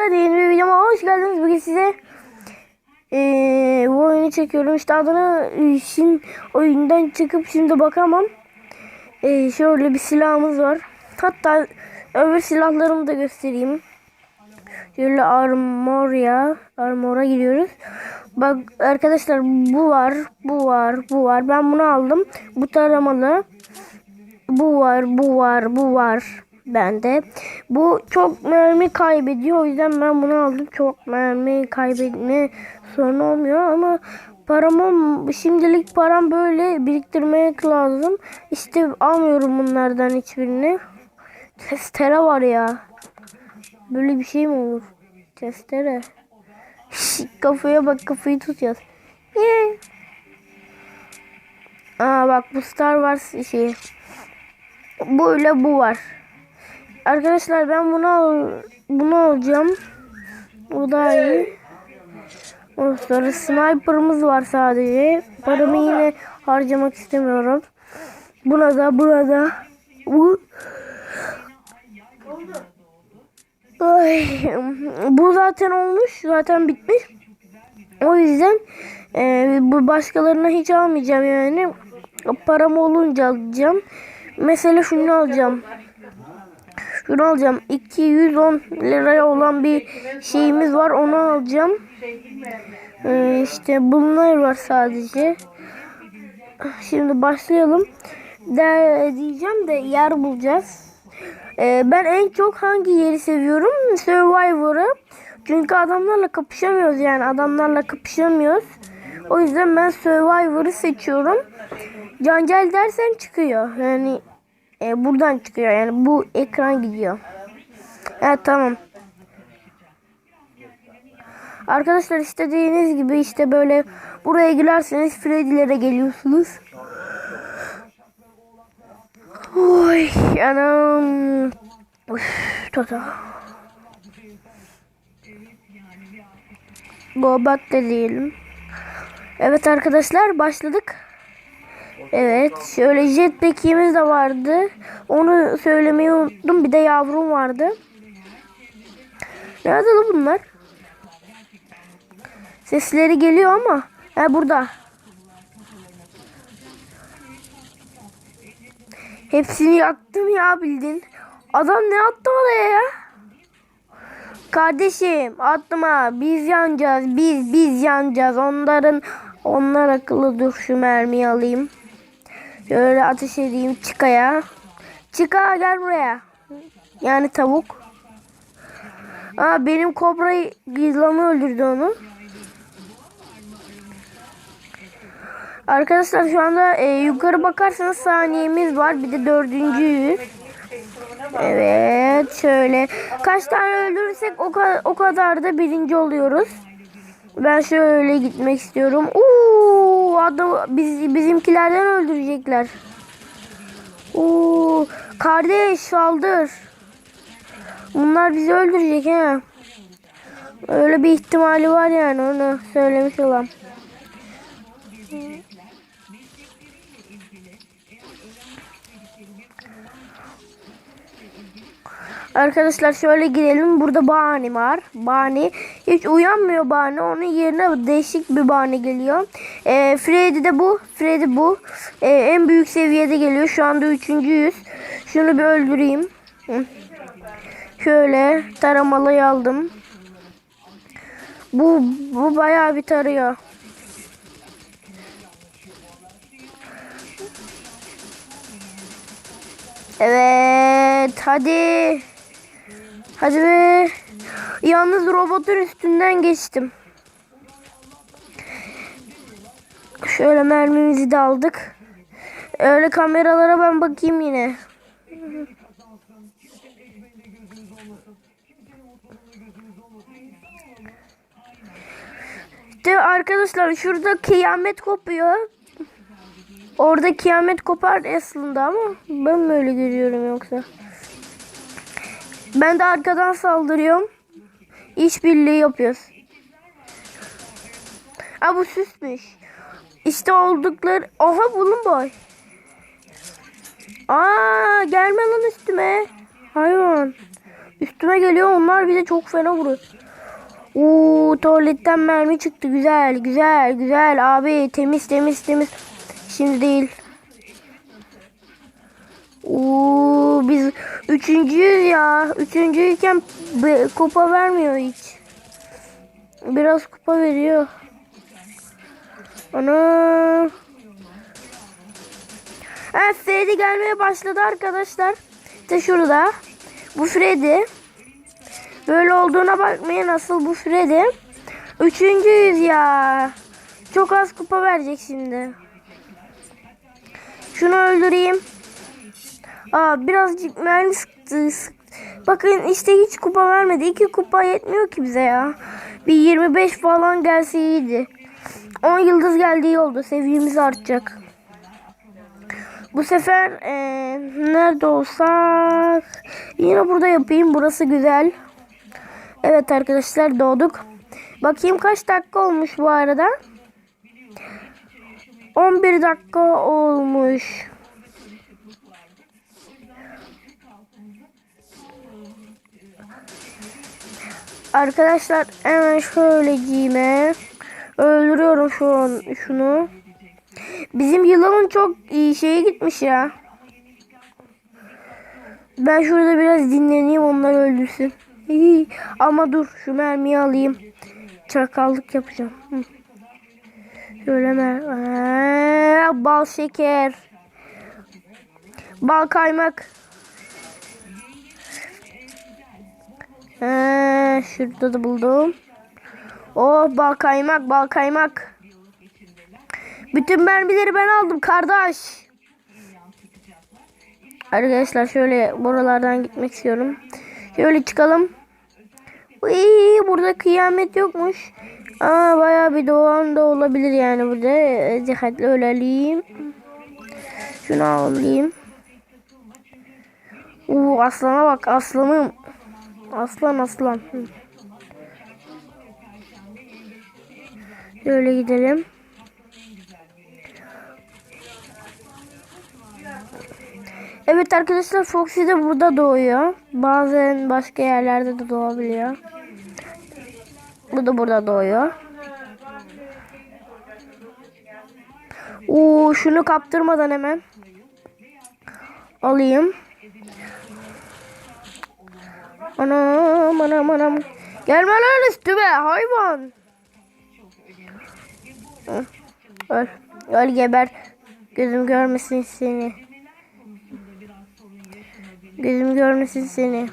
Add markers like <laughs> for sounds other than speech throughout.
Yeni bir videoma hoş geldiniz. Bugün size eee bu oyunu çekiyorum. İşte adını e, şimdi oyundan çıkıp şimdi bakamam. Eee, şöyle bir silahımız var. Hatta öbür silahlarımı da göstereyim. Şöyle armoria, armora giriyoruz. Bak arkadaşlar bu var, bu var, bu var. Ben bunu aldım. Bu taramalı. Bu var, bu var, bu var bende. Bu çok mermi kaybediyor. O yüzden ben bunu aldım. Çok mermi kaybetme sorunu olmuyor ama paramı şimdilik param böyle biriktirmek lazım. İşte almıyorum bunlardan hiçbirini. Testere var ya. Böyle bir şey mi olur? Testere. Kafaya bak kafayı tutacağız. Yeah. Aa bak bu Star Wars şeyi. Böyle bu var. Arkadaşlar ben bunu al bunu alacağım. Bu daha iyi. Ondan sonra sniper'ımız var sadece. Paramı yine harcamak istemiyorum. Buna da buna da. Bu Ay, bu zaten olmuş. Zaten bitmiş. O yüzden e, bu başkalarına hiç almayacağım yani. Param olunca alacağım. Mesela şunu alacağım. Şunu alacağım. 210 liraya olan bir şeyimiz var. Onu alacağım. Ee, işte bunlar var sadece. Şimdi başlayalım. De, diyeceğim de yer bulacağız. Ee, ben en çok hangi yeri seviyorum? Survivor'ı. Çünkü adamlarla kapışamıyoruz yani. Adamlarla kapışamıyoruz. O yüzden ben Survivor'ı seçiyorum. Cancel dersen çıkıyor. Yani e, buradan çıkıyor. Yani bu ekran gidiyor. Evet tamam. Arkadaşlar istediğiniz gibi işte böyle buraya girerseniz Freddy'lere geliyorsunuz. Oy anam. Uf, tata. Gobat da diyelim. Evet arkadaşlar başladık. Evet şöyle jetpack'imiz de vardı. Onu söylemeyi unuttum. Bir de yavrum vardı. Nerede lan bunlar? Sesleri geliyor ama. Ha burada. Hepsini yaktım ya bildin. Adam ne attı oraya ya? Kardeşim atma biz yanacağız biz biz yanacağız onların onlar akıllı dur şu mermiyi alayım. Şöyle ateş edeyim çıkaya. Çıka gel buraya. Yani tavuk. Aa benim kobrayı gizlama öldürdü onu. Arkadaşlar şu anda e, yukarı bakarsanız saniyemiz var. Bir de dördüncüyüz. Evet şöyle. Kaç tane öldürürsek o, ka o kadar da birinci oluyoruz. Ben şöyle gitmek istiyorum. Uuu adam biz, bizimkilerden öldürecekler. Uuu kardeş saldır. Bunlar bizi öldürecek ha. Öyle bir ihtimali var yani onu söylemiş olam. Arkadaşlar şöyle girelim. Burada bahane var. Bahane. Hiç uyanmıyor bahane. Onun yerine değişik bir bahane geliyor. E, Freddy de bu. Freddy bu. E, en büyük seviyede geliyor. Şu anda üçüncüyüz. Şunu bir öldüreyim. Şöyle taramalıyı aldım. Bu, bu bayağı bir tarıyor. Evet hadi. Hadi be. Yalnız robotun üstünden geçtim. Şöyle mermimizi de aldık. Öyle kameralara ben bakayım yine. İşte arkadaşlar şurada kıyamet kopuyor. Orada kıyamet kopar aslında ama ben mi öyle görüyorum yoksa? Ben de arkadan saldırıyorum. İşbirliği yapıyoruz. Aa bu süsmüş. İşte oldukları... Oha bulun boy. Aa gelme lan üstüme. Hayvan. Üstüme geliyor onlar bize çok fena vuruyor. Oo tuvaletten mermi çıktı. Güzel güzel güzel abi temiz temiz temiz. Şimdi değil. Oo biz üçüncüyüz ya. Üçüncüyken kupa vermiyor hiç. Biraz kupa veriyor. Ana. Evet Freddy gelmeye başladı arkadaşlar. İşte şurada. Bu Freddy. Böyle olduğuna bakmayın nasıl bu Freddy. Üçüncüyüz ya. Çok az kupa verecek şimdi. Şunu öldüreyim. Aa birazcık mermi sıktı. Bakın işte hiç kupa vermedi. İki kupa yetmiyor ki bize ya. Bir 25 falan gelse iyiydi. 10 yıldız geldi iyi oldu. Seviyemiz artacak. Bu sefer eee, nerede olsak yine burada yapayım. Burası güzel. Evet arkadaşlar doğduk. Bakayım kaç dakika olmuş bu arada. 11 dakika olmuş. Arkadaşlar hemen şöyle giyme. Öldürüyorum şu an şunu. Bizim yılanın çok iyi şeye gitmiş ya. Ben şurada biraz dinleneyim onlar öldürsün. Ama dur şu mermiyi alayım. Çakallık yapacağım. Hı. Şöyle mer bal şeker. Bal kaymak. Ha, şurada da buldum. Oh bal kaymak bal kaymak. Bütün mermileri ben aldım kardeş. Arkadaşlar şöyle buralardan gitmek istiyorum. Şöyle çıkalım. Uy, burada kıyamet yokmuş. Aa bayağı bir doğan da olabilir yani burada. Ee, Dikkatli ölelim. Şunu alayım. Uuu aslana bak aslanım. Aslan aslan. Hı. Şöyle gidelim. Evet arkadaşlar Foxy de burada doğuyor. Bazen başka yerlerde de doğabiliyor. Bu da burada doğuyor. Oo şunu kaptırmadan hemen alayım. Anam anam anam. Gelme lan üstüme hayvan. Öl. Öl geber. Gözüm görmesin seni. Gözüm görmesin seni.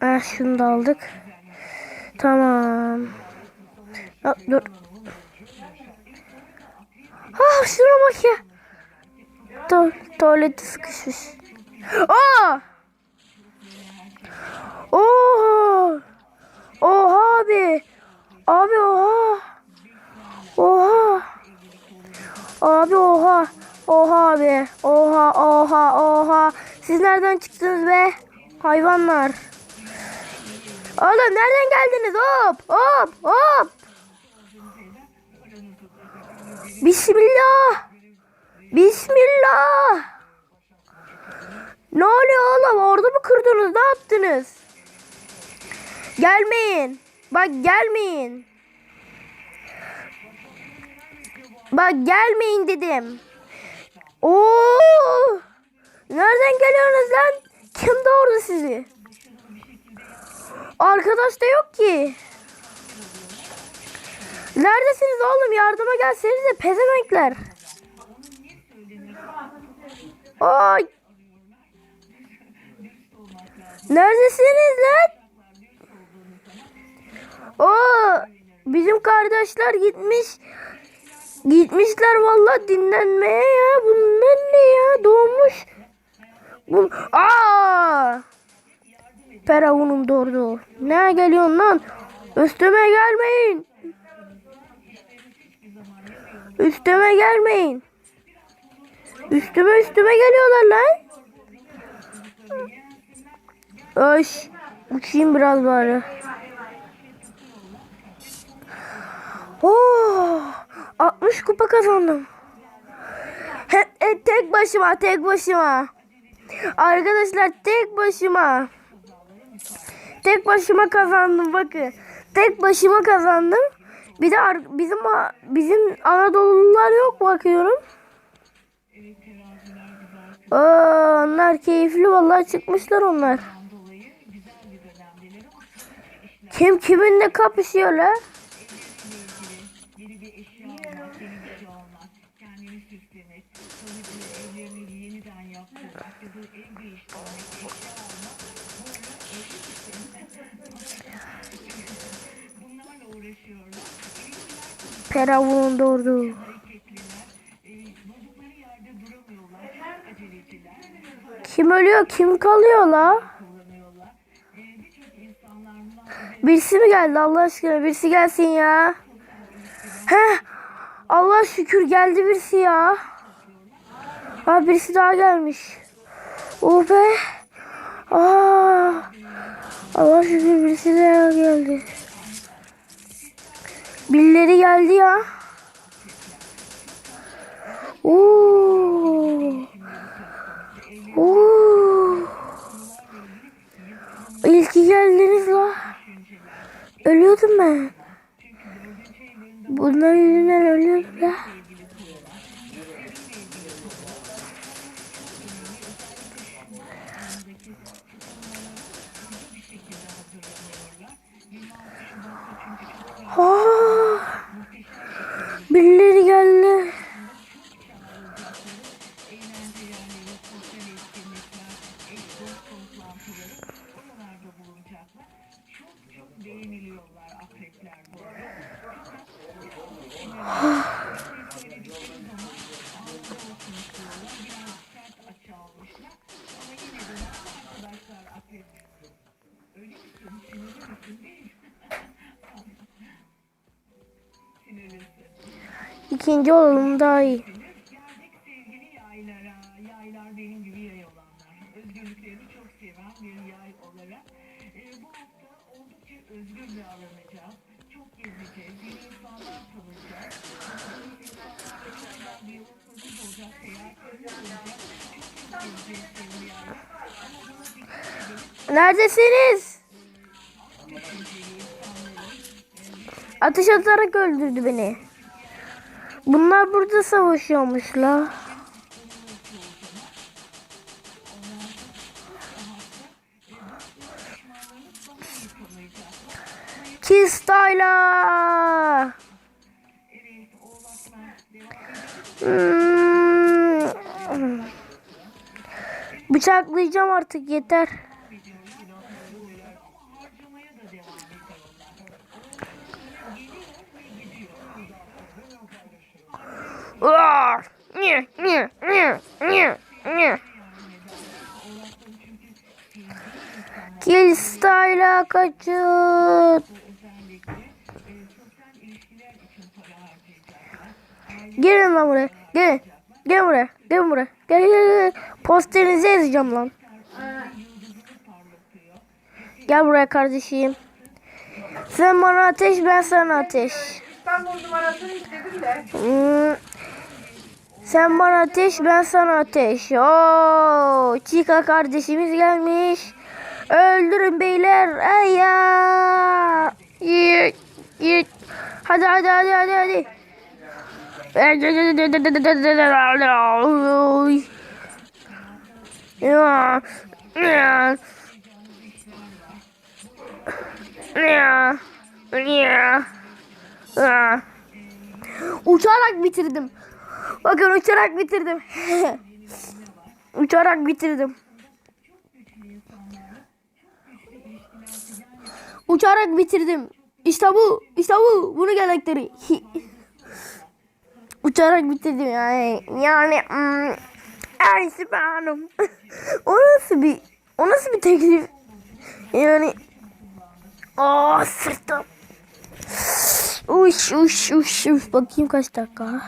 Ah şunu da aldık. Tamam. Ha, dur. Ah şuna bak ya. Tu tuvalete sıkışmış. Aa! Oha! Oha abi. Abi oha. Oha. Abi oha. Oha abi. Oha oha oha. Siz nereden çıktınız be? Hayvanlar. Oğlum nereden geldiniz? Hop hop hop. Bismillah. Bismillah. Ne oluyor oğlum? Orada mı kırdınız? Ne yaptınız? Gelmeyin. Bak gelmeyin. Bak gelmeyin dedim. Oo! Nereden geliyorsunuz lan? Kim doğurdu sizi? Arkadaş da yok ki. Neredesiniz oğlum? Yardıma gelsenize pezemekler. Ay. Neredesiniz lan? Oo, bizim kardeşler gitmiş. Gitmişler vallahi dinlenmeye ya. Bunlar ne ya? Doğmuş. Bu Aa! Peravunum doğurdu. Ne geliyorsun lan? Üstüme gelmeyin. Üstüme gelmeyin. Üstüme üstüme geliyorlar lan. Öş. Uçayım biraz bari. Oh, 60 kupa kazandım. Evet tek başıma tek başıma. Arkadaşlar tek başıma. Tek başıma kazandım bakın. Tek başıma kazandım. Bir de bizim bizim Anadolulular yok bakıyorum. Aa, onlar keyifli vallahi çıkmışlar onlar. Kim kiminle kapışıyor la? Çok aceleciler, Kim ölüyor kim kalıyor la? Birisi mi geldi Allah aşkına birisi gelsin ya. Heh. Allah şükür geldi birisi ya. Ha birisi daha gelmiş. Oh be. Aa. Allah şükür geldi ya. Oo. Oo. Ki geldiniz la. Ölüyordum ben. Bunların yüzünden ölüyordum la. Ama buna dikkat edelim. Neredesiniz? Ateş atarak öldürdü beni. Bunlar burada savaşıyormuş la. Kistayla. Hmm. Bıçaklayacağım artık yeter. Kistayla kaçın. Gelin lan buraya. Gelin. Gel buraya. Gel buraya. Gel gel gel. Posterinizi yazacağım lan. Gel buraya kardeşim. Sen bana ateş ben sana ateş. İstanbul numarasını istedim de. Hmm. Sen bana ateş ben sana ateş. Oo, Chica kardeşimiz gelmiş. Öldürün beyler. Ay ya. Yit, yit. Hadi hadi hadi hadi hadi. Ya. Ya. Ya. Ya. Uçarak bitirdim. Bakın uçarak bitirdim. <laughs> uçarak bitirdim. Uçarak bitirdim. İşte bu. İşte bu. Bunu gerektirir. <laughs> uçarak bitirdim yani. Yani mm, ay süperim. <laughs> o nasıl bir o nasıl bir teklif? Yani Aa sırtım. Uş uş uş uş bakayım kaç dakika.